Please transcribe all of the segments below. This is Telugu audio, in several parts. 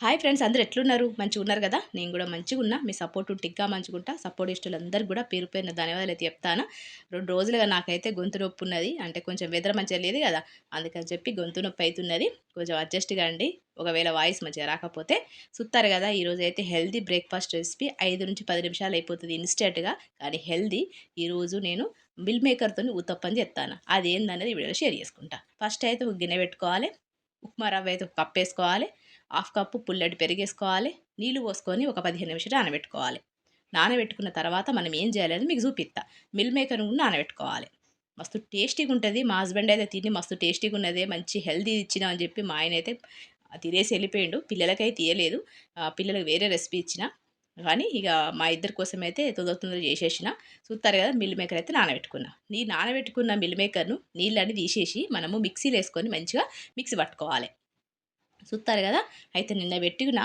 హాయ్ ఫ్రెండ్స్ అందరు ఎట్లున్నారు? మంచిగా ఉన్నారు కదా? నేను కూడా మంచిగా ఉన్నా. మీ సపోర్ట్ ఉంటే. మంచుకుంటా సపోర్ట్ ఇష్టలందరికీ కూడా పేరు పేరున ధన్యవాదాలు అయితే చెప్తాను. రెండు రోజులుగా నాకైతే గొంతు నొప్పి ఉన్నది. అంటే కొంచెం వెదర్ మంచిగా లేదు కదా? అందుకని చెప్పి గొంతు నొప్పి అవుతున్నది. కొంచెం అడ్జస్ట్ అండి ఒకవేళ వాయిస్ మంచిగా రాకపోతే చూస్తారు కదా? ఈరోజు అయితే హెల్దీ బ్రేక్ఫాస్ట్ రెసిపీ ఐదు నుంచి పది నిమిషాలు అయిపోతుంది ఇన్స్టెంట్గా కానీ హెల్దీ ఈరోజు నేను మిల్ మేకర్తో ఉత్తప్పని చెప్తాను అది ఏందనేది వీడియోలో షేర్ చేసుకుంటా. ఫస్ట్ అయితే ఒక గిన్నె పెట్టుకోవాలి. ఉప్మా రవ్వ అయితే ఒక కప్ వేసుకోవాలి. హాఫ్ కప్పు పుల్లటి పెరిగేసుకోవాలి నీళ్ళు పోసుకొని ఒక పదిహేను నిమిషాలు నానబెట్టుకోవాలి. నానబెట్టుకున్న తర్వాత మనం ఏం చేయాలని మీకు చూపిస్తా. మిల్ మేకర్ కూడా నానబెట్టుకోవాలి. మస్తు టేస్టీగా ఉంటుంది మా హస్బెండ్ అయితే తిని మస్తు టేస్టీగా ఉన్నదే మంచి హెల్తీ ఇచ్చిన అని చెప్పి మా ఆయన అయితే తినేసి వెళ్ళిపోయిండు. పిల్లలకైతే తీయలేదు. పిల్లలకు వేరే రెసిపీ ఇచ్చిన. కానీ ఇక మా ఇద్దరి కోసం అయితే తొందర తొందర చేసేసిన. చూస్తారు కదా మిల్ మేకర్ అయితే నానబెట్టుకున్నా. నీ నానబెట్టుకున్న మిల్ మేకర్ను నీళ్ళని తీసేసి మనము మిక్సీలో వేసుకొని మంచిగా మిక్సీ పట్టుకోవాలి. చూస్తారు కదా? అయితే నిన్న పెట్టిన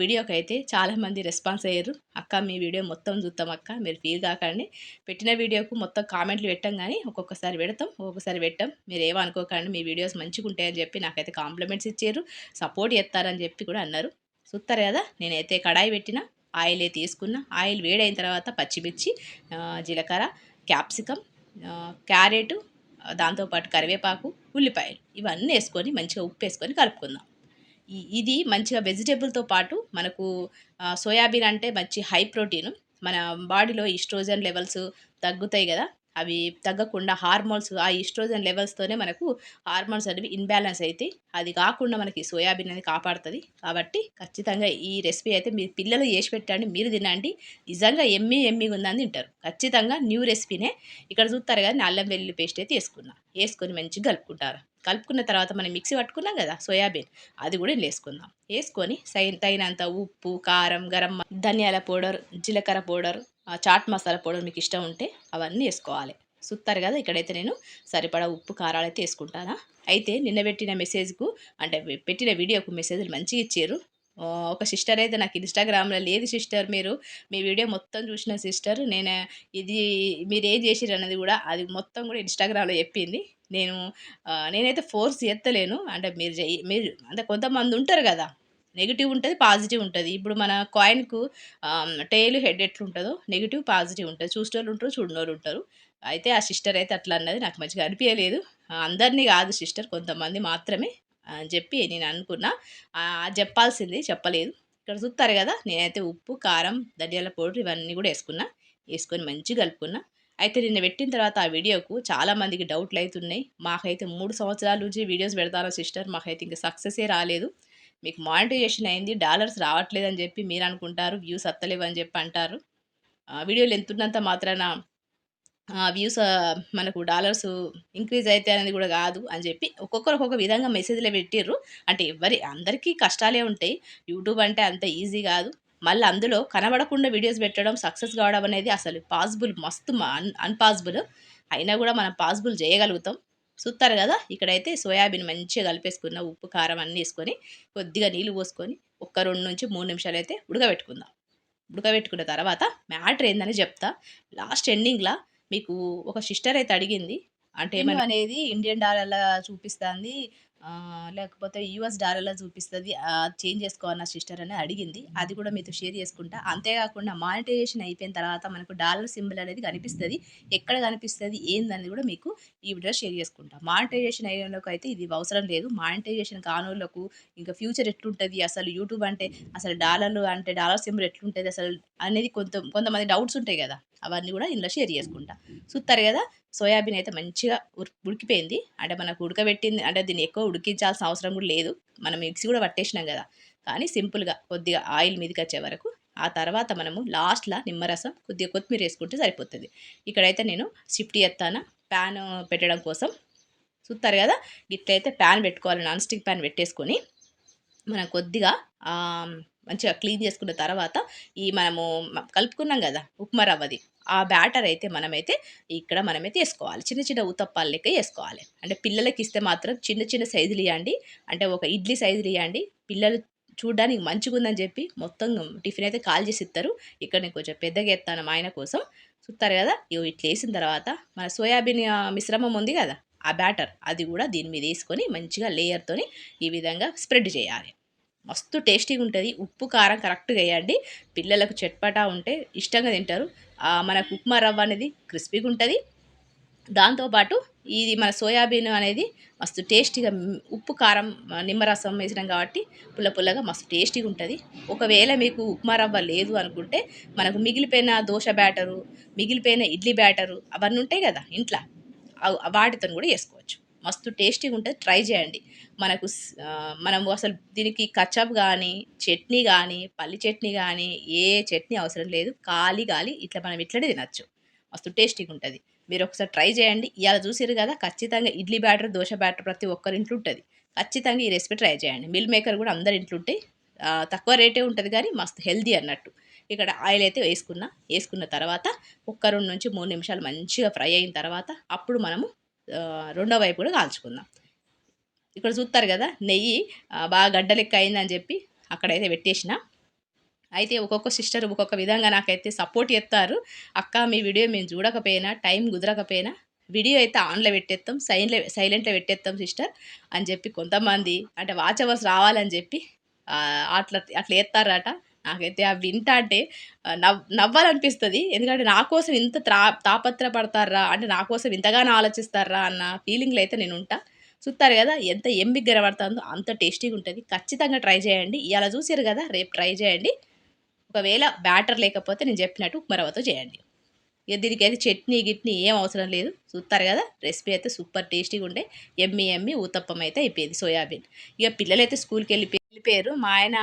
వీడియోకి అయితే చాలామంది రెస్పాన్స్ అయ్యారు. అక్క మీ వీడియో మొత్తం చూస్తాం అక్క మీరు ఫీల్ కాకండి. పెట్టిన వీడియోకు మొత్తం కామెంట్లు పెట్టాం కానీ ఒక్కొక్కసారి పెడతాం ఒక్కొక్కసారి పెట్టాం. మీరు ఏమనుకోకండి మీ వీడియోస్ మంచిగా ఉంటాయని చెప్పి నాకైతే కాంప్లిమెంట్స్ ఇచ్చారు. సపోర్ట్ చేస్తారని చెప్పి కూడా అన్నారు. చూస్తారు కదా? నేనైతే కడాయి పెట్టిన ఆయిల్ తీసుకున్న ఆయిల్ వేడైన తర్వాత పచ్చిమిర్చి జీలకర్ర క్యాప్సికమ్ క్యారెట్ దాంతోపాటు కరివేపాకు ఉల్లిపాయలు ఇవన్నీ వేసుకొని మంచిగా ఉప్పు వేసుకొని కలుపుకుందాం. ఇది మంచిగా వెజిటేబుల్తో పాటు మనకు సోయాబీన్ అంటే మంచి హై ప్రోటీన్ మన బాడీలో ఈస్ట్రోజన్ లెవెల్స్ తగ్గుతాయి కదా. అవి తగ్గకుండా హార్మోన్స్ ఆ ఈస్ట్రోజన్ లెవెల్స్తోనే మనకు హార్మోన్స్ అనేవి ఇన్బ్యాలెన్స్ అయితే అది కాకుండా మనకి సోయాబీన్ అనేది కాపాడుతుంది. కాబట్టి ఖచ్చితంగా ఈ రెసిపీ అయితే మీ పిల్లలు చేసి పెట్టండి మీరు తినండి. నిజంగా ఎమ్మి ఎమ్మిగా ఉందని తింటారు. ఖచ్చితంగా న్యూ రెసిపీనే ఇక్కడ చూస్తారు కదా అల్లం వెల్లుల్లి పేస్ట్ అయితే వేసుకున్నా. వేసుకొని మంచిగా కలుపుకుంటారు. కలుపుకున్న తర్వాత మనం మిక్సీ పట్టుకున్నాం కదా సోయాబీన్ అది కూడా వేసుకుందాం. వేసుకొని సై తగినంత ఉప్పు కారం గరం ధనియాల పౌడర్ జీలకర్ర పౌడర్ చాట్ మసాలా పౌడర్ మీకు ఇష్టం ఉంటే అవన్నీ వేసుకోవాలి. సుత్తారు కదా ఇక్కడైతే నేను సరిపడా ఉప్పు కారాలు అయితే వేసుకుంటానా? అయితే నిన్న పెట్టిన మెసేజ్కు అంటే పెట్టిన వీడియోకు మెసేజ్లు మంచిగా ఇచ్చారు. ఒక సిస్టర్ అయితే నాకు ఇన్స్టాగ్రామ్లో లేదు సిస్టర్ మీరు. మీ వీడియో మొత్తం చూసిన సిస్టర్ నేను ఇది మీరు ఏం చేసిరు అన్నది కూడా అది మొత్తం కూడా ఇన్స్టాగ్రామ్లో చెప్పింది. నేను నేనైతే ఫోర్స్ ఎత్తలేను అంటే మీరు మీరు అంటే కొంతమంది ఉంటారు కదా నెగిటివ్ ఉంటుంది పాజిటివ్ ఉంటుంది. ఇప్పుడు మన కాయిన్కు టైల్ హెడ్ ఎట్లుంటుందో నెగిటివ్ పాజిటివ్ ఉంటుంది. చూసేవాళ్ళు ఉంటారు చూడనోళ్ళు ఉంటారు. అయితే ఆ సిస్టర్ అయితే అట్లా అన్నది నాకు మంచిగా అనిపించలేదు అందరినీ కాదు సిస్టర్ కొంతమంది మాత్రమే అని చెప్పి నేను అనుకున్నా. చెప్పాల్సింది చెప్పలేదు. ఇక్కడ చూస్తారు కదా నేనైతే ఉప్పు కారం ధనియాల పౌడర్ ఇవన్నీ కూడా వేసుకున్నా. వేసుకొని మంచిగా కలుపుకున్నా. అయితే నిన్న పెట్టిన తర్వాత ఆ వీడియోకు చాలామందికి డౌట్లు అవుతున్నాయి మాకైతే మూడు సంవత్సరాల నుంచి వీడియోస్ పెడతారో సిస్టర్? మాకైతే ఇంకా సక్సెసే రాలేదు. మీకు మానిటైజేషన్ అయింది డాలర్స్ రావట్లేదు అని చెప్పి మీరు అనుకుంటారు వ్యూస్ అత్తలేవు అని చెప్పి అంటారు. వీడియోలు ఎంతున్నంత మాత్రాన వ్యూస్ మనకు డాలర్స్ ఇంక్రీజ్ అయితే అనేది కూడా కాదు అని చెప్పి ఒక్కొక్కరు ఒక్కొక్క విధంగా మెసేజ్లే పెట్టిర్రు. అంటే ఎవరి అందరికీ కష్టాలే ఉంటాయి. యూట్యూబ్ అంటే అంత ఈజీ కాదు. మళ్ళీ అందులో కనబడకుండా వీడియోస్ పెట్టడం సక్సెస్ కావడం అనేది అసలు పాసిబుల్ మస్తు అన్ అన్పాసిబుల్ అయినా కూడా మనం పాసిబుల్ చేయగలుగుతాం. చూస్తారు కదా? ఇక్కడైతే సోయాబీన్ మంచిగా కలిపేసుకున్న ఉప్పు కారం అన్నీ వేసుకొని కొద్దిగా నీళ్ళు పోసుకొని ఒక్క రెండు నుంచి మూడు నిమిషాలు అయితే ఉడకబెట్టుకుందాం. ఉడకబెట్టుకున్న తర్వాత మ్యాటర్ ఏందని చెప్తా. లాస్ట్ ఎండింగ్లో మీకు ఒక సిస్టర్ అయితే అడిగింది. అంటే ఏమని అనేది ఇండియన్ డాలర్లా చూపిస్తుంది. లేకపోతే యూఎస్ డాలర్లో చూపిస్తుంది చేంజ్ చేసుకోవాలన్న సిస్టర్ అని అడిగింది. అది కూడా మీతో షేర్ చేసుకుంటా. అంతేకాకుండా మానిటైజేషన్ అయిపోయిన తర్వాత మనకు డాలర్ సింబల్ అనేది కనిపిస్తుంది. ఎక్కడ కనిపిస్తుంది ఏందనేది కూడా మీకు ఈ వీడియో షేర్ చేసుకుంటా. మానిటైజేషన్ అయ్యేలోకి అయితే ఇది అవసరం లేదు. మానిటైజేషన్ కానోళ్ళకు ఇంకా ఫ్యూచర్ ఎట్లుంటుంది? అసలు యూట్యూబ్ అంటే అసలు డాలర్లు అంటే డాలర్ సింబల్ ఎట్లుంటుంది? అసలు అనేది కొంత కొంతమంది డౌట్స్ ఉంటాయి కదా. అవన్నీ కూడా ఇందులో షేర్ చేసుకుంటా. చూస్తారు కదా? సోయాబీన్ అయితే మంచిగా ఉడికిపోయింది. అంటే మనకు ఉడకబెట్టింది అంటే దీన్ని ఎక్కువ ఉడికించాల్సిన అవసరం కూడా లేదు. మనం మిక్సీ కూడా పట్టేసినాం కదా. కానీ సింపుల్గా కొద్దిగా ఆయిల్ మీదకి వచ్చే వరకు ఆ తర్వాత మనము లాస్ట్లో నిమ్మరసం కొద్దిగా కొత్తిమీర వేసుకుంటే సరిపోతుంది. ఇక్కడైతే నేను షిఫ్ట్ చేస్తాను ప్యాన్ పెట్టడం కోసం. చూస్తారు కదా? ఇట్లయితే ప్యాన్ పెట్టుకోవాలి నాన్ స్టిక్ ప్యాన్ పెట్టేసుకొని. మనం కొద్దిగా మంచిగా క్లీన్ చేసుకున్న తర్వాత ఈ మనము కలుపుకున్నాం కదా ఉప్మా రవ్వది. ఆ బ్యాటర్ అయితే మనమైతే ఇక్కడ మనమైతే వేసుకోవాలి. చిన్న చిన్న ఉతప్పాలు లెక్క వేసుకోవాలి. అంటే పిల్లలకి ఇస్తే మాత్రం చిన్న చిన్న సైజులు ఇవ్వండి అంటే ఒక ఇడ్లీ సైజులు ఇవ్వండి పిల్లలు చూడడానికి మంచిగా ఉందని చెప్పి మొత్తం టిఫిన్ అయితే కాల్ చేసి ఇస్తారు. ఇక్కడ నేను కొంచెం పెద్దగా ఎత్తాను మా ఆయన కోసం. చూస్తారు కదా ఇవి ఇట్లా వేసిన తర్వాత మన సోయాబీన్ మిశ్రమం ఉంది కదా ఆ బ్యాటర్ అది కూడా దీని మీద వేసుకొని మంచిగా లేయర్తోని ఈ విధంగా స్ప్రెడ్ చేయాలి. మస్తు టేస్టీగా ఉంటుంది. ఉప్పు కారం కరెక్ట్గా వేయండి. పిల్లలకు చట్పటా ఉంటే ఇష్టంగా తింటారు. మనకు ఉప్మా రవ్వ అనేది క్రిస్పీగా ఉంటుంది. దాంతోపాటు ఇది మన సోయాబీన్ అనేది మస్తు టేస్టీగా ఉప్పు కారం నిమ్మరసం వేసినాం కాబట్టి పుల్ల పుల్లగా మస్తు టేస్టీగా ఉంటుంది. ఒకవేళ మీకు ఉప్మా రవ్వ లేదు అనుకుంటే మనకు మిగిలిపోయిన దోశ బ్యాటరు మిగిలిపోయిన ఇడ్లీ బ్యాటరు అవన్నీ ఉంటాయి కదా ఇంట్లో. వాటితో కూడా చేసుకోవచ్చు మస్తు టేస్టీగా ఉంటుంది. ట్రై చేయండి. మనకు మనము అసలు దీనికి కచప్ కానీ చట్నీ కానీ పల్లి చట్నీ కానీ ఏ చట్నీ అవసరం లేదు. ఖాళీ గాలి ఇట్లా మనం ఇట్లనే తినచ్చు. మస్తు టేస్టీగా ఉంటుంది. మీరు ఒకసారి ట్రై చేయండి. ఇవాళ చూసారు కదా ఖచ్చితంగా ఇడ్లీ బ్యాటర్ దోశ బ్యాటర్ ప్రతి ఒక్కరి ఇంట్లో ఉంటుంది. ఖచ్చితంగా ఈ రెసిపీ ట్రై చేయండి. మిల్ మేకర్ కూడా అందరి ఇంట్లో ఉంటాయి తక్కువ రేటే ఉంటుంది కానీ మస్తు హెల్దీ అన్నట్టు. ఇక్కడ ఆయిల్ అయితే వేసుకున్నా. వేసుకున్న తర్వాత ఒక్క రెండు నుంచి మూడు నిమిషాలు మంచిగా ఫ్రై అయిన తర్వాత అప్పుడు మనము రెండో వైపు కూడా కాల్చుకుందాం. ఇక్కడ చూస్తారు కదా నెయ్యి బాగా గడ్డలెక్క అయిందని చెప్పి అక్కడైతే పెట్టేసిన. అయితే ఒక్కొక్క సిస్టర్ ఒక్కొక్క విధంగా నాకైతే సపోర్ట్ చేస్తారు. అక్క మీ వీడియో మేము చూడకపోయినా టైం కుదరకపోయినా వీడియో అయితే ఆన్లో పెట్టేస్తాం సైన్లో సైలెంట్లో పెట్టేస్తాం సిస్టర్ అని చెప్పి కొంతమంది అంటే వాచ్ అవర్స్ రావాలని చెప్పి అట్లా అట్లా వేస్తారట నాకైతే అవి వింటా అంటే నవ్ నవ్వాలనిపిస్తుంది. ఎందుకంటే నా కోసం ఇంత త్రా తాపత్రపడతారా? అంటే నా కోసం ఇంతగానో ఆలోచిస్తారా? అన్న ఫీలింగ్లో అయితే నేను ఉంటా. చూస్తారు కదా ఎంత ఎంబిగ్గర పడుతుందో అంత టేస్టీగా ఉంటుంది. ఖచ్చితంగా ట్రై చేయండి. ఇలా చూసారు కదా రేపు ట్రై చేయండి. ఒకవేళ బ్యాటర్ లేకపోతే నేను చెప్పినట్టు ఉప్మరవతో చేయండి. ఇక దీనికి అయితే చట్నీ గిట్నీ ఏం అవసరం లేదు. చూస్తారు కదా రెసిపీ అయితే సూపర్ టేస్టీగా ఉండే. ఎమ్మి ఎమ్మి ఊతప్పం అయితే అయిపోయింది సోయాబీన్. ఇక పిల్లలైతే స్కూల్కి వెళ్ళిపోయి వెళ్ళిపోయారు. మా ఆయన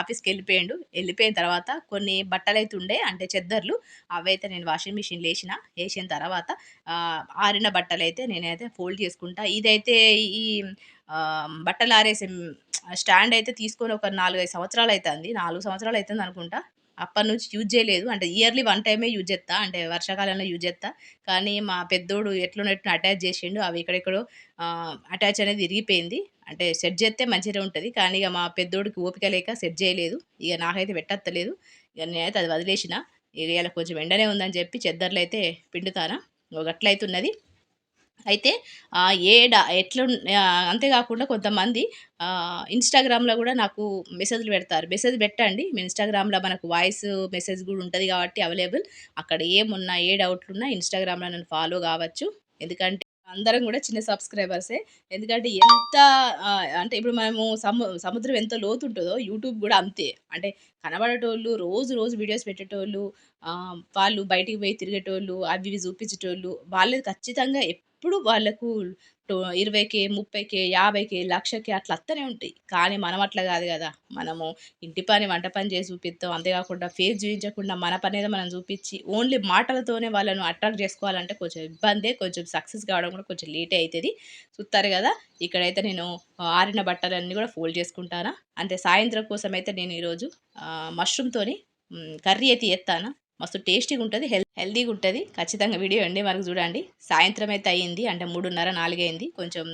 ఆఫీస్కి వెళ్ళిపోయాడు. వెళ్ళిపోయిన తర్వాత కొన్ని బట్టలు అయితే ఉండే అంటే చెద్దర్లు అవైతే నేను వాషింగ్ మిషన్లో వేసిన. వేసిన తర్వాత ఆరిన బట్టలు అయితే నేనైతే ఫోల్డ్ చేసుకుంటా. ఇదైతే ఈ బట్టలు ఆరేసే స్టాండ్ అయితే తీసుకొని ఒక నాలుగైదు సంవత్సరాలు అవుతుంది నాలుగు సంవత్సరాలు అవుతుంది అనుకుంటా. అప్పటి నుంచి యూజ్ చేయలేదు. అంటే ఇయర్లీ వన్ టైమే యూజ్ చేస్తా అంటే వర్షాకాలంలో యూజ్ చేస్తా కానీ మా పెద్దోడు ఎట్లున్నట్టు అటాచ్ చేసిండు. అవి ఇక్కడెక్కడో అటాచ్ అనేది విరిగిపోయింది. అంటే సెట్ చేస్తే మంచిగా ఉంటుంది. కానీ ఇక మా పెద్దోడికి ఓపిక లేక సెట్ చేయలేదు. ఇక నాకైతే పెట్టత్తలేదు. ఇక నేనైతే అది వదిలేసిన. ఇక ఇలా కొంచెం ఎండనే ఉందని చెప్పి చెద్దర్లు అయితే పిండుతానా? ఒక ఉన్నది అయితే ఏడ ఏ ఎట్లా అంతేకాకుండా కొంతమంది ఇన్స్టాగ్రామ్లో కూడా నాకు మెసేజ్లు పెడతారు. మెసేజ్ పెట్టండి. మీ ఇన్స్టాగ్రామ్లో మనకు వాయిస్ మెసేజ్ కూడా ఉంటుంది కాబట్టి అవైలబుల్. అక్కడ ఏమున్నా ఏ డౌట్లు ఉన్నా ఇన్స్టాగ్రామ్లో నన్ను ఫాలో కావచ్చు. ఎందుకంటే అందరం కూడా చిన్న సబ్స్క్రైబర్సే. ఎందుకంటే ఎంత అంటే ఇప్పుడు మనము సము సముద్రం ఎంత లోతు ఉంటుందో యూట్యూబ్ కూడా అంతే. అంటే కనబడేటోళ్ళు రోజు రోజు వీడియోస్ పెట్టేటోళ్ళు వాళ్ళు బయటికి పోయి తిరిగేటోళ్ళు అవి ఇవి చూపించేటోళ్ళు వాళ్ళది ఖచ్చితంగా ఎప్పుడు వాళ్ళకు ఇరవైకే ముప్పైకే ముప్పైకి లక్షకే అట్లా అత్తనే ఉంటాయి. కానీ మనం అట్లా కాదు కదా. మనము ఇంటి పని వంట పని చేసి చూపిస్తాం అంతేకాకుండా ఫేస్ చూపించకుండా మన పని ఏదో మనం చూపించి ఓన్లీ మాటలతోనే వాళ్ళను అట్రాక్ట్ చేసుకోవాలంటే కొంచెం ఇబ్బందే. కొంచెం సక్సెస్ కావడం కూడా కొంచెం లేటే అవుతుంది చూస్తారు కదా. ఇక్కడైతే నేను ఆరిన బట్టలన్నీ కూడా ఫోల్డ్ చేసుకుంటానా? అంటే సాయంత్రం కోసం అయితే నేను ఈరోజు మష్రూమ్తోని కర్రీ అయితే ఎత్తాను మస్తు టేస్టీగా ఉంటుంది హెల్ హెల్దీగా ఉంటుంది ఖచ్చితంగా వీడియో అండి మనకు చూడండి. సాయంత్రం అయితే అయ్యింది అంటే మూడున్నర నాలుగైంది. కొంచెం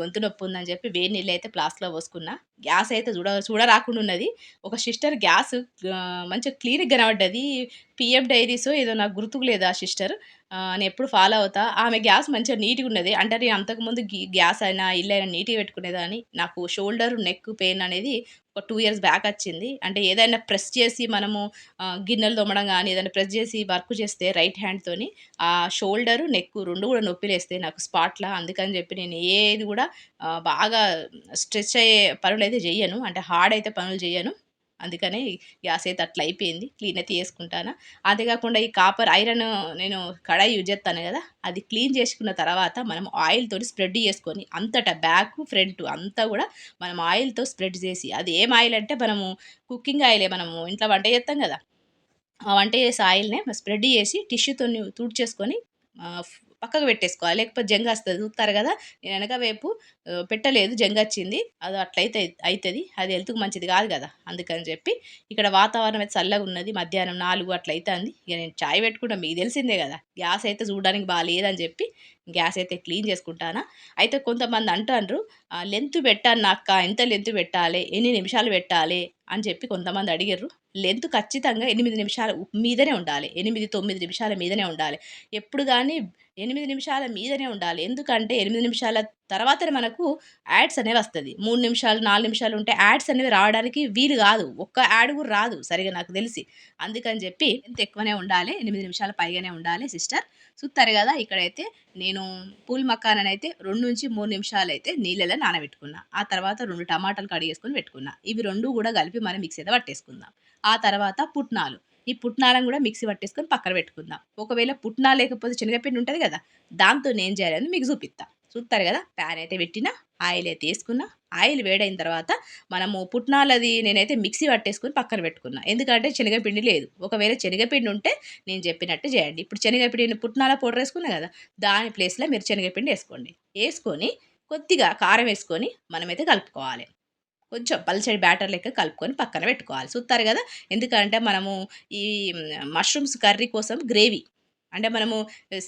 గొంతు నొప్పి ఉందని చెప్పి వేడి నీళ్ళు అయితే ప్లాస్ట్లో పోసుకున్నా. గ్యాస్ అయితే చూడ చూడరాకుండా ఉన్నది ఒక సిస్టర్ గ్యాస్ మంచిగా క్లీన్గా కనబడ్డది. పిఎఫ్ డైరీస్ ఏదో నాకు గుర్తుకు లేదు ఆ సిస్టర్. నేను ఎప్పుడు ఫాలో అవుతా. ఆమె గ్యాస్ మంచిగా నీట్గా ఉన్నది. అంటే నేను అంతకుముందు గ్యాస్ అయినా ఇల్లు అయినా నీట్గా పెట్టుకునేదాన్ని. నాకు షోల్డర్ నెక్ పెయిన్ అనేది ఒక టూ ఇయర్స్ బ్యాక్ వచ్చింది. అంటే ఏదైనా ప్రెస్ చేసి మనము గిన్నెలు తోమడం కానీ ఏదైనా ప్రెస్ చేసి వర్క్ చేస్తే రైట్ హ్యాండ్తోని ఆ షోల్డరు నెక్ రెండు కూడా నొప్పి నాకు స్పాట్లా. అందుకని చెప్పి నేను ఏది కూడా బాగా స్ట్రెచ్ అయ్యే పనులు అయితే చెయ్యను. అంటే హార్డ్ అయితే పనులు చేయను అందుకనే గ్యాస్ అయితే అట్లా అయిపోయింది. క్లీన్ అయితే చేసుకుంటాను. అంతేకాకుండా ఈ కాపర్ ఐరన్ నేను కడాయి యూజ్ చేస్తాను కదా అది క్లీన్ చేసుకున్న తర్వాత మనం ఆయిల్తో స్ప్రెడ్ చేసుకొని అంతటా బ్యాక్ ఫ్రంట్ అంతా కూడా మనం ఆయిల్తో స్ప్రెడ్ చేసి అది ఏం ఆయిల్ అంటే మనము కుకింగ్ ఆయిలే మనము ఇంట్లో వంట చేస్తాం కదా ఆ వంట చేసే ఆయిల్నే స్ప్రెడ్ చేసి టిష్యూతో తుడిచేసుకొని పక్కకు పెట్టేసుకోవాలి. లేకపోతే జంగ వస్తుంది. చూస్తారు కదా? నేను వెనక వైపు పెట్టలేదు. జంగ వచ్చింది. అది అట్లయితే అవుతుంది అది హెల్త్కి మంచిది కాదు కదా? అందుకని చెప్పి ఇక్కడ వాతావరణం అయితే చల్లగా ఉన్నది. మధ్యాహ్నం నాలుగు అట్లయితే అంది ఇక నేను చాయ్ పెట్టుకుంటాను మీకు తెలిసిందే కదా? గ్యాస్ అయితే చూడడానికి బాగాలేదని చెప్పి గ్యాస్ అయితే క్లీన్ చేసుకుంటానా? అయితే కొంతమంది అంటారు లెంత్ పెట్టాను అక్క ఎంత లెంత్ పెట్టాలి ఎన్ని నిమిషాలు పెట్టాలి? అని చెప్పి కొంతమంది అడిగారు లెంత్ ఖచ్చితంగా ఎనిమిది నిమిషాల మీదనే ఉండాలి ఎనిమిది తొమ్మిది నిమిషాల మీదనే ఉండాలి. ఎప్పుడు కానీ ఎనిమిది నిమిషాల మీదనే ఉండాలి. ఎందుకంటే ఎనిమిది నిమిషాల తర్వాతనే మనకు యాడ్స్ అనేవి వస్తుంది. మూడు నిమిషాలు నాలుగు నిమిషాలు ఉంటే యాడ్స్ అనేవి రావడానికి వీలు కాదు. ఒక్క యాడ్ కూడా రాదు సరిగా నాకు తెలిసి. అందుకని చెప్పి ఎంత ఎక్కువనే ఉండాలి ఎనిమిది నిమిషాల పైగానే ఉండాలి సిస్టర్. చూస్తారు కదా ఇక్కడైతే నేను పూల్ మక్కానని అయితే రెండు నుంచి మూడు నిమిషాలు అయితే నీళ్ళలో నానబెట్టుకున్నా. ఆ తర్వాత రెండు టమాటాలు కడిగేసుకొని పెట్టుకున్నా. ఇవి రెండు కూడా కలిపి మనం మిక్సీ అయితే పట్టేసుకుందాం. ఆ తర్వాత పుట్నాలు. ఈ పుట్నాలను కూడా మిక్సీ పట్టేసుకొని పక్కన పెట్టుకుందాం. ఒకవేళ పుట్నా లేకపోతే శనగపిండి ఉంటుంది కదా దాంతో నేను చేయాలని మీకు చూపిస్తాను చూస్తారు కదా ప్యాన్ అయితే పెట్టిన ఆయిల్ అయితే వేసుకున్నా ఆయిల్ వేడైన తర్వాత మనము పుట్నాలది నేనైతే మిక్సీ పట్టేసుకుని పక్కన పెట్టుకున్నా. ఎందుకంటే శనగపిండి లేదు. ఒకవేళ శనగపిండి ఉంటే నేను చెప్పినట్టు చేయండి. ఇప్పుడు శనగపిండి పుట్నాల పౌడర్ వేసుకున్నా కదా దాని ప్లేస్లో మీరు శనగపిండి వేసుకోండి. వేసుకొని కొద్దిగా కారం వేసుకొని మనమైతే కలుపుకోవాలి. కొంచెం పల్చడి బ్యాటర్ లెక్క కలుపుకొని పక్కన పెట్టుకోవాలి. చూస్తారు కదా ఎందుకంటే మనము ఈ మష్రూమ్స్ కర్రీ కోసం గ్రేవీ అంటే మనము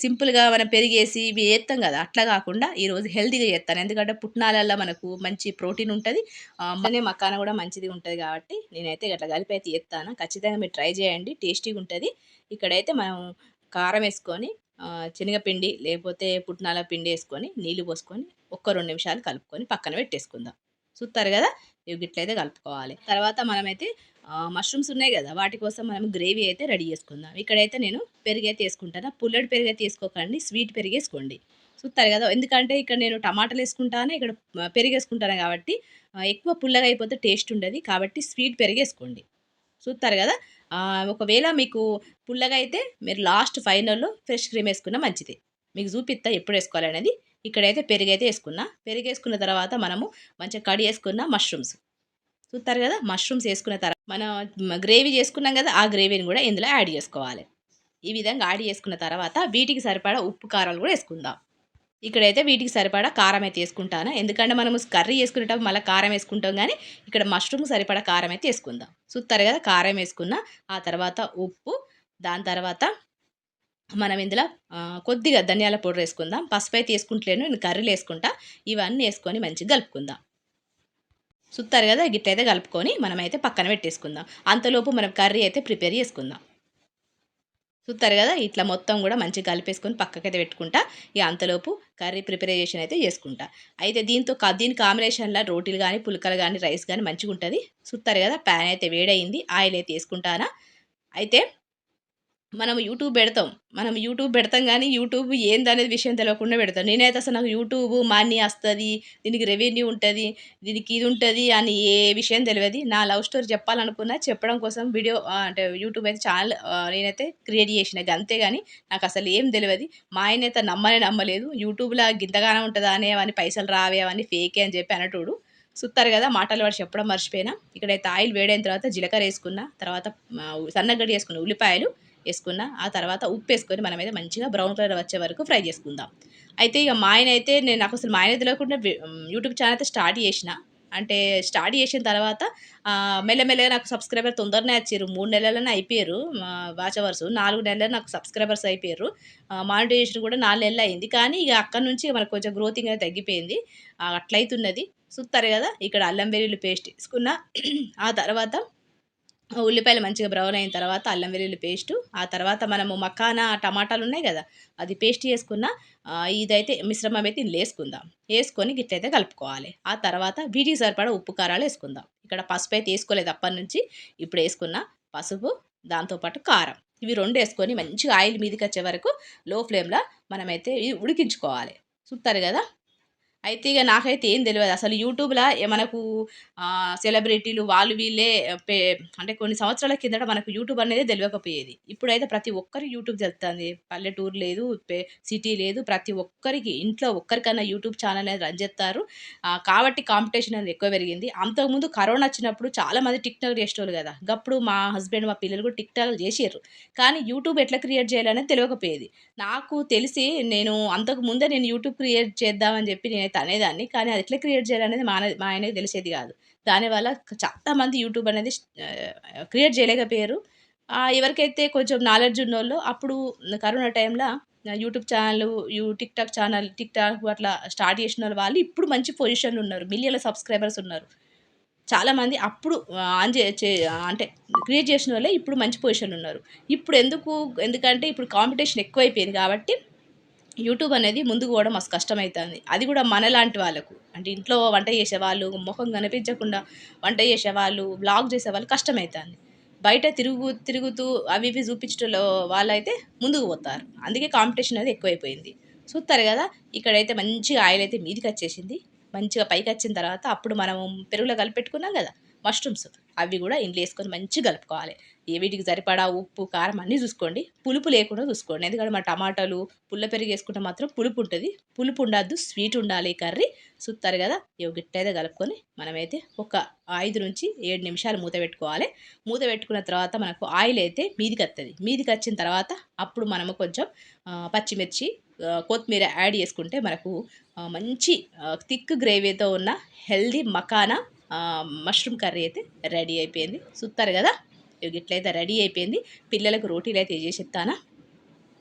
సింపుల్గా మనం పెరిగేసి ఇవి వేస్తాం కదా అట్లా కాకుండా ఈరోజు హెల్తీగా చేస్తాను ఎందుకంటే పుట్నాలల్లో మనకు మంచి ప్రోటీన్ ఉంటుంది. మనే మక్కాన కూడా మంచిది ఉంటుంది కాబట్టి నేనైతే అట్లా కలిపి అయితే చేస్తాను ఖచ్చితంగా మీరు ట్రై చేయండి టేస్టీగా ఉంటుంది. ఇక్కడైతే మనం కారం వేసుకొని శనగపిండి లేకపోతే పుట్నాల పిండి వేసుకొని నీళ్ళు పోసుకొని ఒక్క రెండు నిమిషాలు కలుపుకొని పక్కన పెట్టేసుకుందాం. చూస్తారు కదా? ఇవి గిట్లయితే కలుపుకోవాలి. తర్వాత మనమైతే మష్రూమ్స్ ఉన్నాయి కదా? వాటి కోసం మనం గ్రేవీ అయితే రెడీ చేసుకుందాం. ఇక్కడైతే నేను పెరుగు అయితే వేసుకుంటాను పుల్లడి పెరుగు అయితే వేసుకోకండి స్వీట్ పెరుగు వేసుకోండి చూస్తారు కదా? ఎందుకంటే ఇక్కడ నేను టమాటాలు వేసుకుంటాను ఇక్కడ పెరుగు వేసుకుంటాను కాబట్టి ఎక్కువ పుల్లగా అయిపోతే టేస్ట్ ఉండదు. కాబట్టి స్వీట్ పెరుగు వేసుకోండి చూస్తారు కదా ఒకవేళ మీకు పుల్లగా అయితే మీరు లాస్ట్ ఫైనల్లో ఫ్రెష్ క్రీమ్ వేసుకున్న మంచిది. మీకు చూపిస్తా ఎప్పుడు వేసుకోవాలనేది ఇక్కడైతే పెరుగు అయితే వేసుకున్నా. పెరుగు వేసుకున్న తర్వాత మనము మంచిగా కడి వేసుకున్న మష్రూమ్స్ చూస్తారు కదా? మష్రూమ్స్ వేసుకున్న తర్వాత మనం గ్రేవీ చేసుకున్నాం కదా ఆ గ్రేవీని కూడా ఇందులో యాడ్ చేసుకోవాలి. ఈ విధంగా యాడ్ చేసుకున్న తర్వాత వీటికి సరిపడా ఉప్పు కారాలు కూడా వేసుకుందాం. ఇక్కడైతే వీటికి సరిపడా కారం అయితే వేసుకుంటాను. ఎందుకంటే మనము కర్రీ వేసుకునేటప్పుడు మళ్ళీ కారం వేసుకుంటాం కానీ ఇక్కడ మష్రూమ్ సరిపడా కారం అయితే వేసుకుందాం. చూస్తారు కదా? కారం వేసుకున్న ఆ తర్వాత ఉప్పు దాని తర్వాత మనం ఇందులో కొద్దిగా ధనియాల పౌడర్ వేసుకుందాం. పసుపు అయితే వేసుకుంటలేను నేను కర్రీలు వేసుకుంటా. ఇవన్నీ వేసుకొని మంచిగా కలుపుకుందాం. సుత్తారు కదా గిట్లయితే కలుపుకొని మనమైతే పక్కన పెట్టేసుకుందాం. అంతలోపు మనం కర్రీ అయితే ప్రిపేర్ చేసుకుందాం. చూస్తారు కదా ఇట్లా మొత్తం కూడా మంచిగా కలిపేసుకొని పక్కకైతే పెట్టుకుంటా. ఇక అంతలోపు కర్రీ ప్రిపరేషన్ అయితే చేసుకుంటా. అయితే దీంతో దీని కాంబినేషన్లో రోటీలు కానీ పులకలు కానీ రైస్ కానీ మంచిగా ఉంటుంది చూస్తారు కదా ప్యాన్ అయితే వేడయింది ఆయిల్ అయితే వేసుకుంటానా. అయితే మనం యూట్యూబ్ పెడతాం. మనం యూట్యూబ్ పెడతాం కానీ యూట్యూబ్ ఏందనేది విషయం తెలియకుండా పెడతాం. నేనైతే అసలు నాకు యూట్యూబ్ మనీ వస్తుంది దీనికి రెవెన్యూ ఉంటుంది దీనికి ఇది ఉంటుంది అని ఏ విషయం తెలియదు నా లవ్ స్టోరీ చెప్పాలనుకున్నా చెప్పడం కోసం వీడియో అంటే యూట్యూబ్ అయితే ఛానల్ నేనైతే క్రియేట్ చేసిన. కానీ నాకు అసలు ఏం తెలియదు మా ఆయన అయితే నమ్మనే నమ్మలేదు. యూట్యూబ్లో గింతగానే ఉంటుందా అని పైసలు రావే అవన్నీ ఫేకే అని చెప్పి అనటోడు. సుత్తారు కదా మాటలు వాడు చెప్పడం మర్చిపోయినా. ఇక్కడైతే ఆయిల్ వేడైన తర్వాత జీలకర్ర వేసుకున్న. తర్వాత సన్నగడ్డి వేసుకున్న. ఉల్లిపాయలు వేసుకున్న ఆ తర్వాత ఉప్పు వేసుకొని మనమైతే మంచిగా బ్రౌన్ కలర్ వచ్చే వరకు ఫ్రై చేసుకుందాం. అయితే ఇక మా ఆయన అయితే నేను నాకు అసలు మా ఆయన తెలియకుండా యూట్యూబ్ ఛానల్ అయితే స్టార్ట్ చేసిన. అంటే స్టార్ట్ చేసిన తర్వాత మెల్లమెల్లగా నాకు సబ్స్క్రైబర్ తొందరనే వచ్చారు. మూడు నెలలనే అయిపోయారు. వాచ్ అవర్స్ నాలుగు నెలలు నాకు సబ్స్క్రైబర్స్ అయిపోయారు. మానిటైజేషన్ కూడా నాలుగు నెలలు అయింది. కానీ ఇక అక్కడ నుంచి మనకు కొంచెం గ్రోతింగ్ అనేది తగ్గిపోయింది. అట్లయితున్నది. చూస్తారు కదా ఇక్కడ అల్లం వెల్లుల్లి పేస్ట్ వేసుకున్న. ఆ తర్వాత ఉల్లిపాయలు మంచిగా బ్రౌన్ అయిన తర్వాత అల్లం వెల్లుల్లి పేస్టు ఆ తర్వాత మనము మకానా టమాటాలు ఉన్నాయి కదా అది పేస్ట్ చేసుకున్న ఇదైతే మిశ్రమం అయితే ఇందులో వేసుకుందాం. వేసుకొని గిట్లయితే కలుపుకోవాలి. ఆ తర్వాత వీటికి సరిపడా ఉప్పు కారాలు వేసుకుందాం. ఇక్కడ పసుపు అయితే వేసుకోలేదు అప్పటి నుంచి. ఇప్పుడు వేసుకున్న పసుపు దాంతోపాటు కారం. ఇవి రెండు వేసుకొని మంచిగా ఆయిల్ మీదకి వచ్చే వరకు లో ఫ్లేమ్లో మనమైతే ఉడికించుకోవాలి. చూస్తారు కదా? అయితే ఇక నాకైతే ఏం తెలియదు అసలు యూట్యూబ్లో మనకు సెలబ్రిటీలు వాళ్ళు వీళ్ళే పే అంటే కొన్ని సంవత్సరాల కిందట మనకు యూట్యూబ్ అనేది తెలియకపోయేది ఇప్పుడైతే ప్రతి ఒక్కరికి యూట్యూబ్ తెలుస్తుంది పల్లెటూరు లేదు సిటీ లేదు ప్రతి ఒక్కరికి ఇంట్లో ఒక్కరికన్నా యూట్యూబ్ ఛానల్ అనేది రన్ చేస్తారు. కాబట్టి కాంపిటీషన్ అనేది ఎక్కువ పెరిగింది. అంతకుముందు కరోనా వచ్చినప్పుడు చాలామంది టిక్టాక్ చేసేవాళ్ళు కదా. గప్పుడు మా హస్బెండ్ మా పిల్లలు కూడా టిక్ చేసారు కానీ యూట్యూబ్ ఎట్లా క్రియేట్ చేయాలనేది తెలియకపోయేది నాకు తెలిసి నేను అంతకు ముందే నేను యూట్యూబ్ క్రియేట్ చేద్దామని చెప్పి నేను అయితే అనేదాన్ని. కానీ అది ఎట్లా క్రియేట్ చేయాలనేది మా మా ఆయనకి తెలిసేది కాదు. దానివల్ల చాలామంది యూట్యూబ్ అనేది క్రియేట్ చేయలేకపోయారు. ఎవరికైతే కొంచెం నాలెడ్జ్ ఉన్నోళ్ళు అప్పుడు కరోనా టైంలో YouTube channel you TikTok channel TikTok అట్లా స్టార్ట్ చేసిన వాళ్ళు ఇప్పుడు మంచి పొజిషన్లు ఉన్నారు. మిలియన్ల సబ్స్క్రైబర్స్ ఉన్నారు. చాలామంది అప్పుడు ఆన్ చే అంటే క్రియేట్ చేసిన వాళ్ళే ఇప్పుడు మంచి పొజిషన్ ఉన్నారు. ఇప్పుడు ఎందుకు ఎందుకంటే ఇప్పుడు కాంపిటీషన్ ఎక్కువైపోయింది కాబట్టి యూట్యూబ్ అనేది ముందుకు పోవడం మస్తు కష్టమవుతుంది అది కూడా మనలాంటి వాళ్ళకు. అంటే ఇంట్లో వంట చేసేవాళ్ళు ముఖం కనిపించకుండా వంట చేసేవాళ్ళు వ్లాగ్ చేసేవాళ్ళు కష్టమవుతుంది బయట తిరుగు తిరుగుతూ అవి ఇవి చూపించడంలో వాళ్ళైతే ముందుకు పోతారు. అందుకే కాంపిటీషన్ అనేది ఎక్కువైపోయింది. చూస్తారు కదా ఇక్కడైతే మంచిగా ఆయిల్ అయితే మీదికి వచ్చేసింది. మంచిగా పైకి వచ్చిన తర్వాత అప్పుడు మనం పెరుగులో కలిపెట్టుకున్నాం కదా మష్రూమ్స్ అవి కూడా ఇంట్లో వేసుకొని మంచిగా కలుపుకోవాలి. ఏ వీటికి సరిపడా ఉప్పు కారం అన్నీ చూసుకోండి. పులుపు లేకుండా చూసుకోండి. ఎందుకంటే మా టమాటాలు పుల్ల పెరుగు వేసుకుంటే మాత్రం పులుపు ఉంటుంది. పులుపు ఉండద్దు స్వీట్ ఉండాలి కర్రీ. చూస్తారు కదా? ఇవి గిట్టయితే కలుపుకొని మనమైతే ఒక ఐదు నుంచి ఏడు నిమిషాలు మూత పెట్టుకోవాలి. మూత పెట్టుకున్న తర్వాత మనకు ఆయిల్ అయితే మీదికి వస్తుంది మీదికి వచ్చిన తర్వాత అప్పుడు మనము కొంచెం పచ్చిమిర్చి కొత్తిమీర యాడ్ చేసుకుంటే మనకు మంచి థిక్ గ్రేవీతో ఉన్న హెల్దీ మకానా మష్రూమ్ కర్రీ అయితే రెడీ అయిపోయింది. చూస్తారు కదా? ఇవి ఇట్లయితే రెడీ అయిపోయింది. పిల్లలకు రోటీలు అయితే చేసి ఇస్తానా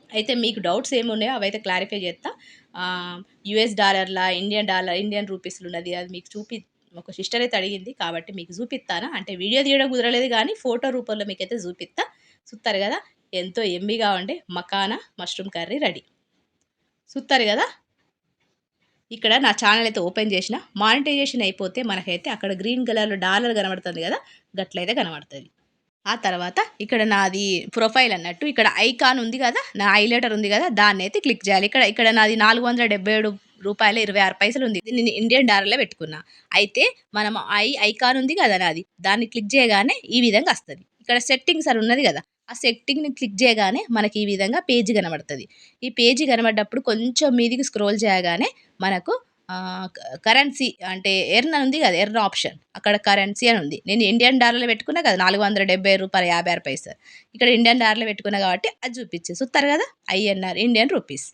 అయితే మీకు డౌట్స్ ఏమున్నాయో అవైతే క్లారిఫై చేస్తా. యుఎస్ డాలర్లా ఇండియన్ డాలర్ ఇండియన్ రూపీస్లు ఉన్నది. అది మీకు చూపి ఒక సిస్టర్ అయితే అడిగింది కాబట్టి మీకు చూపిస్తానా? అంటే వీడియో తీయడం కుదరలేదు కానీ ఫోటో రూపంలో మీకైతే చూపిస్తా. చూస్తారు కదా? ఎంతో ఎమ్మిగా ఉండే మకానా మష్రూమ్ కర్రీ రెడీ. చూస్తారు కదా? ఇక్కడ నా ఛానల్ అయితే ఓపెన్ చేసిన. మానిటైజేషన్ అయిపోతే మనకైతే అక్కడ గ్రీన్ కలర్లో డాలర్ కనబడుతుంది కదా గట్లయితే కనబడుతుంది. ఆ తర్వాత ఇక్కడ నాది ప్రొఫైల్ అన్నట్టు ఇక్కడ ఐకాన్ ఉంది కదా నా హైలైటర్ ఉంది కదా దాన్ని అయితే క్లిక్ చేయాలి. ఇక్కడ ఇక్కడ నాది నాలుగు వందల డెబ్బై ఏడు రూపాయలు ఇరవై ఆరు పైసలు ఉంది. ఇది నేను ఇండియన్ డాలర్లో పెట్టుకున్నా. అయితే మనం ఐ ఐకాన్ ఉంది కదా నాది దాన్ని క్లిక్ చేయగానే ఈ విధంగా వస్తుంది. ఇక్కడ సెట్టింగ్స్ అని ఉన్నది కదా ఆ సెట్టింగ్ని క్లిక్ చేయగానే మనకి ఈ విధంగా పేజీ కనబడుతుంది. ఈ పేజీ కనబడ్డప్పుడు కొంచెం మీదికి స్క్రోల్ చేయగానే మనకు కరెన్సీ అంటే ఎర్న్ ఉంది కదా ఎర్న్ ఆప్షన్ అక్కడ కరెన్సీ అని ఉంది. నేను ఇండియన్ డాలర్లో పెట్టుకున్నా కదా నాలుగు వందల డెబ్బై రూపాయలు యాభై ఆరు పైసలు ఇక్కడ ఇండియన్ డాలర్లో పెట్టుకున్నా కాబట్టి అది చూపించే చూస్తారు కదా ఐఎన్ఆర్ ఇండియన్ రూపీస్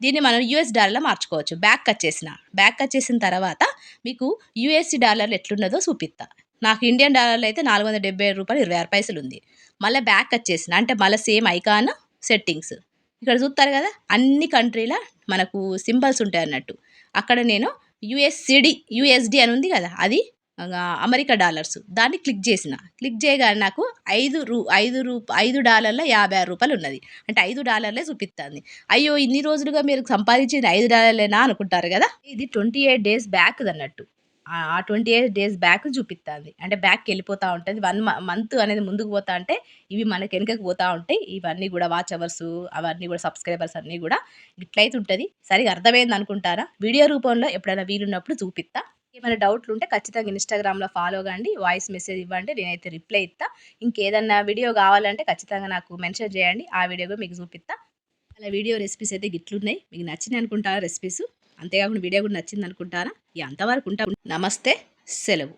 దీన్ని మనం యూఎస్ డాలర్లో మార్చుకోవచ్చు. బ్యాక్ వచ్చేసిన. బ్యాక్ వచ్చేసిన తర్వాత మీకు యూఎస్సీ డాలర్లు ఎట్లున్నదో చూపిస్తా. నాకు ఇండియన్ డాలర్లు అయితే నాలుగు వందల డెబ్బై రూపాయలు ఇరవై ఆరు పైసలు ఉంది. మళ్ళీ బ్యాక్ వచ్చేసిన అంటే మళ్ళీ సేమ్ ఐకాన్ సెట్టింగ్స్ ఇక్కడ చూస్తారు కదా అన్ని కంట్రీల మనకు సింబల్స్ ఉంటాయి అన్నట్టు. అక్కడ నేను యుఎస్సిడి యుఎస్డి అని ఉంది కదా అది అమెరికా డాలర్స్ దాన్ని క్లిక్ చేసిన. క్లిక్ చేయగానే నాకు ఐదు రూ ఐదు రూ ఐదు డాలర్ల యాభై ఆరు రూపాయలు ఉన్నది. అంటే ఐదు డాలర్లే చూపిస్తుంది అయ్యో ఇన్ని రోజులుగా మీరు సంపాదించింది ఐదు డాలర్లేనా అనుకుంటారు కదా? ఇది ట్వంటీ ఎయిట్ డేస్ బ్యాక్ అన్నట్టు. ఆ ట్వంటీ ఎయిట్ డేస్ బ్యాక్ చూపిస్తుంది అంటే బ్యాక్కి వెళ్ళిపోతూ ఉంటుంది. వన్ మంత్ అనేది ముందుకు పోతా అంటే ఇవి మనకి వెనకకి పోతూ ఉంటాయి ఇవన్నీ కూడా వాచ్ అవర్స్ అవన్నీ కూడా సబ్స్క్రైబర్స్ అన్నీ కూడా ఇట్లయితే ఉంటుంది సరిగా అర్థమైంది అనుకుంటారా? వీడియో రూపంలో ఎప్పుడైనా వీలున్నప్పుడు చూపిస్తా ఏమైనా డౌట్లు ఉంటే ఖచ్చితంగా ఇన్స్టాగ్రామ్లో ఫాలో కండి. వాయిస్ మెసేజ్ ఇవ్వండి. నేనైతే రిప్లై ఇస్తా ఇంకేదన్నా వీడియో కావాలంటే ఖచ్చితంగా నాకు మెన్షన్ చేయండి. ఆ వీడియో మీకు చూపిస్తా అలా వీడియో రెసిపీస్ అయితే గిట్లున్నాయి. మీకు నచ్చింది అనుకుంటారా రెసిపీస్? అంతేకాకుండా వీడియో కూడా నచ్చింది అనుకుంటారా ఇక అంతవరకు ఉంటా నమస్తే సెలవు.